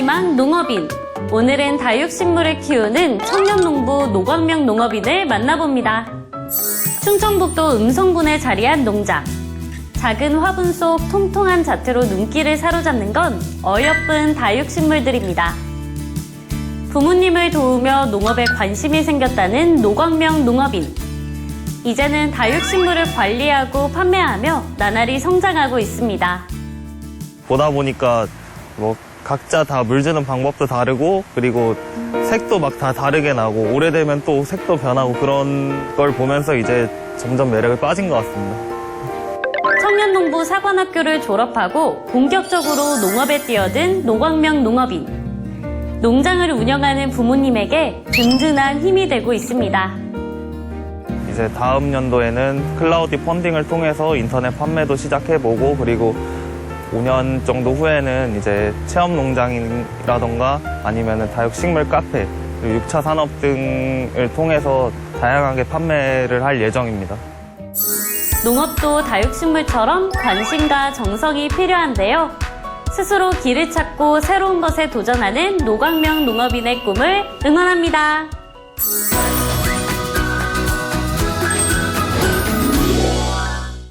소망 농업인. 오늘은 다육식물을 키우는 청년농부 노광명 농업인을 만나봅니다. 충청북도 음성군에 자리한 농장. 작은 화분 속 통통한 자태로 눈길을 사로잡는 건 어여쁜 다육식물들입니다. 부모님을 도우며 농업에 관심이 생겼다는 노광명 농업인. 이제는 다육식물을 관리하고 판매하며 나날이 성장하고 있습니다. 보다 보니까 뭐 각자 다 물주는 방법도 다르고 그리고 색도 막 다 다르게 나고 오래되면 또 색도 변하고 그런 걸 보면서 이제 점점 매력에 빠진 것 같습니다. 청년농부 사관학교를 졸업하고 본격적으로 농업에 뛰어든 노광명 농업인. 농장을 운영하는 부모님에게 든든한 힘이 되고 있습니다. 이제 다음 연도에는 클라우디 펀딩을 통해서 인터넷 판매도 시작해보고 그리고 5년 정도 후에는 이제 체험 농장이라던가 아니면 다육식물 카페 그리고 6차 산업 등을 통해서 다양하게 판매를 할 예정입니다. 농업도 다육식물처럼 관심과 정성이 필요한데요. 스스로 길을 찾고 새로운 것에 도전하는 노광명 농업인의 꿈을 응원합니다.